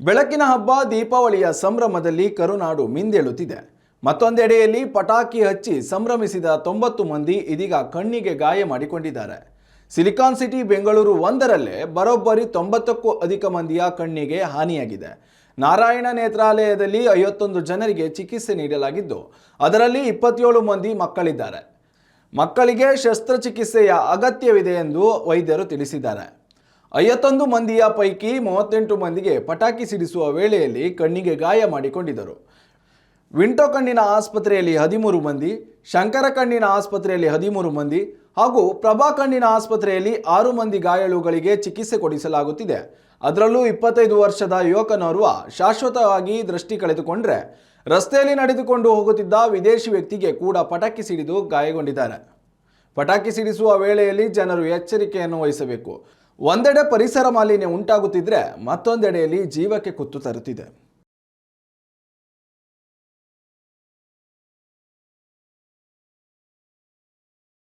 ಬೆಳಕಿನ ಹಬ್ಬ ದೀಪಾವಳಿಯ ಸಂಭ್ರಮದಲ್ಲಿ ಕರುನಾಡು ಮಿಂದೆಳುತ್ತಿದೆ. ಮತ್ತೊಂದೆಡೆಯಲ್ಲಿ ಪಟಾಕಿ ಹಚ್ಚಿ ಸಂಭ್ರಮಿಸಿದ ತೊಂಬತ್ತು ಮಂದಿ ಇದೀಗ ಕಣ್ಣಿಗೆ ಗಾಯ ಮಾಡಿಕೊಂಡಿದ್ದಾರೆ. ಸಿಲಿಕಾನ್ ಸಿಟಿ, ಬೆಂಗಳೂರು ಒಂದರಲ್ಲೇ ಬರೋಬ್ಬರಿ ತೊಂಬತ್ತಕ್ಕೂ ಅಧಿಕ ಮಂದಿಯ ಕಣ್ಣಿಗೆ ಹಾನಿಯಾಗಿದೆ. ನಾರಾಯಣ ನೇತ್ರಾಲಯದಲ್ಲಿ ಐವತ್ತೊಂದು ಜನರಿಗೆ ಚಿಕಿತ್ಸೆ ನೀಡಲಾಗಿದ್ದು, ಅದರಲ್ಲಿ ಇಪ್ಪತ್ತೇಳು ಮಂದಿ ಮಕ್ಕಳಿದ್ದಾರೆ. ಮಕ್ಕಳಿಗೆ ಶಸ್ತ್ರಚಿಕಿತ್ಸೆಯ ಅಗತ್ಯವಿದೆ ಎಂದು ವೈದ್ಯರು ತಿಳಿಸಿದ್ದಾರೆ. ಐವತ್ತೊಂದು ಮಂದಿಯ ಪೈಕಿ ಮೂವತ್ತೆಂಟು ಮಂದಿಗೆ ಪಟಾಕಿ ಸಿಡಿಸುವ ವೇಳೆಯಲ್ಲಿ ಕಣ್ಣಿಗೆ ಗಾಯ ಮಾಡಿಕೊಂಡಿದ್ದರು. ವಿಂಟೋ ಕಣ್ಣಿನ ಆಸ್ಪತ್ರೆಯಲ್ಲಿ ಹದಿಮೂರು ಮಂದಿ, ಶಂಕರ ಕಣ್ಣಿನ ಆಸ್ಪತ್ರೆಯಲ್ಲಿ ಹದಿಮೂರು ಮಂದಿ ಹಾಗೂ ಪ್ರಭಾ ಕಣ್ಣಿನ ಆಸ್ಪತ್ರೆಯಲ್ಲಿ ಆರು ಮಂದಿ ಗಾಯಾಳುಗಳಿಗೆ ಚಿಕಿತ್ಸೆ ಕೊಡಿಸಲಾಗುತ್ತಿದೆ. ಅದರಲ್ಲೂ ಇಪ್ಪತ್ತೈದು ವರ್ಷದ ಯುವಕನೋರ್ವ ಶಾಶ್ವತವಾಗಿ ದೃಷ್ಟಿ ಕಳೆದುಕೊಂಡ್ರೆ ರಸ್ತೆಯಲ್ಲಿ ನಡೆದುಕೊಂಡು ಹೋಗುತ್ತಿದ್ದ ವಿದೇಶಿ ವ್ಯಕ್ತಿಗೆ ಕೂಡ ಪಟಾಕಿ ಸಿಡಿದು ಗಾಯಗೊಂಡಿದ್ದಾರೆ. ಪಟಾಕಿ ಸಿಡಿಸುವ ವೇಳೆಯಲ್ಲಿ ಜನರು ಎಚ್ಚರಿಕೆಯನ್ನು ವಹಿಸಬೇಕು. ಒಂದೆಡೆ ಪರಿಸರ ಮಾಲಿನ್ಯ ಉಂಟಾಗುತ್ತಿದ್ರೆ ಮತ್ತೊಂದೆಡೆಯಲ್ಲಿ ಜೀವಕ್ಕೆ ಕುತ್ತು ತರುತ್ತಿದೆ.